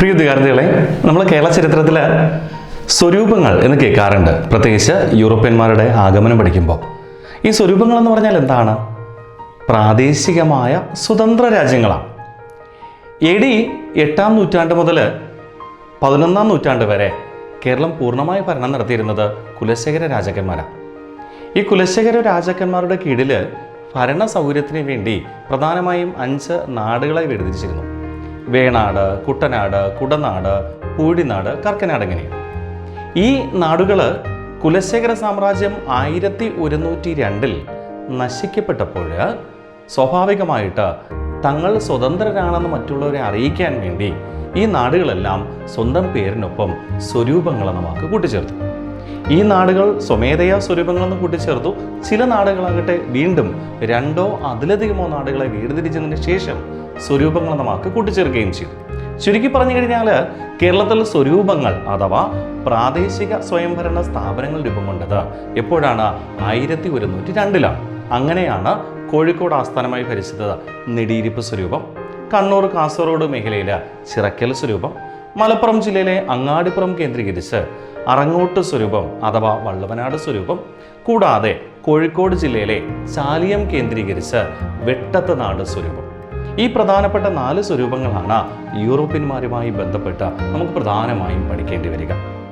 പ്രിയ വിദ്യാർത്ഥികളെ നമ്മൾ കേരള ചരിത്രത്തിൽ സ്വരൂപങ്ങൾ എന്ന് കേൾക്കാറുണ്ട്. പ്രത്യേകിച്ച് യൂറോപ്യന്മാരുടെ ആഗമനം പഠിക്കുമ്പോൾ. ഈ സ്വരൂപങ്ങൾ എന്ന് പറഞ്ഞാൽ എന്താണ്? പ്രാദേശികമായ സ്വതന്ത്ര രാജ്യങ്ങളാണ്. എ ഡി എട്ടാം നൂറ്റാണ്ട് മുതൽ പതിനൊന്നാം നൂറ്റാണ്ട് വരെ കേരളം പൂർണമായി ഭരണം നടത്തിയിരുന്നത് കുലശേഖര രാജാക്കന്മാരാണ്. ഈ കുലശേഖര രാജാക്കന്മാരുടെ കീഴിൽ ഭരണ സൗകര്യത്തിന് വേണ്ടി പ്രധാനമായും അഞ്ച് നാടുകളായി വേർതിരിച്ചിരുന്നു വേണാട് കുട്ടനാട് കുടനാട് പൂഴിനാട് കർക്കനാട് എങ്ങനെയാണ്? ഈ നാടുകൾ കുലശേഖര സാമ്രാജ്യം ആയിരത്തി ഒരുന്നൂറ്റി രണ്ടിൽ നശിക്കപ്പെട്ടപ്പോൾ സ്വാഭാവികമായിട്ട് തങ്ങൾ സ്വതന്ത്രരാണെന്ന് മറ്റുള്ളവരെ അറിയിക്കാൻ വേണ്ടി ഈ നാടുകളെല്ലാം സ്വന്തം പേരിനൊപ്പം സ്വരൂപങ്ങളെ നമുക്ക് കൂട്ടിച്ചേർത്തു. ഈ നാടുകൾ സ്വമേധയാ സ്വരൂപങ്ങളെന്ന് കൂട്ടിച്ചേർത്തു. ചില നാടുകളാകട്ടെ വീണ്ടും രണ്ടോ അതിലധികമോ നാടുകളെ വേർതിരിച്ചതിന് ശേഷം സ്വരൂപങ്ങൾ എന്ന വാക്ക് കൂട്ടിച്ചേർക്കുകയും ചെയ്തു. ചുരുക്കി പറഞ്ഞു കഴിഞ്ഞാൽ കേരളത്തിൽ സ്വരൂപങ്ങൾ അഥവാ പ്രാദേശിക സ്വയംഭരണ സ്ഥാപനങ്ങൾ രൂപം കൊണ്ടത് എപ്പോഴാണ്? ആയിരത്തി ഒരുന്നൂറ്റി രണ്ടിലാണ് അങ്ങനെയാണ് കോഴിക്കോട് ആസ്ഥാനമായി ഭരിച്ചത് നെടിയിരിപ്പ് സ്വരൂപം കണ്ണൂർ കാസർഗോഡ് മേഖലയിലെ ചിറക്കൽ സ്വരൂപം മലപ്പുറം ജില്ലയിലെ അങ്ങാടിപ്പുറം കേന്ദ്രീകരിച്ച് അറങ്ങോട്ട് സ്വരൂപം അഥവാ വള്ളവനാട് സ്വരൂപം കൂടാതെ കോഴിക്കോട് ജില്ലയിലെ ചാലിയം കേന്ദ്രീകരിച്ച് വെട്ടത്ത് നാട് സ്വരൂപം. ഈ പ്രധാനപ്പെട്ട നാല് സ്വരൂപങ്ങളാണ് യൂറോപ്യന്മാരുമായി ബന്ധപ്പെട്ട് നമുക്ക് പ്രധാനമായും പഠിക്കേണ്ടി വരിക.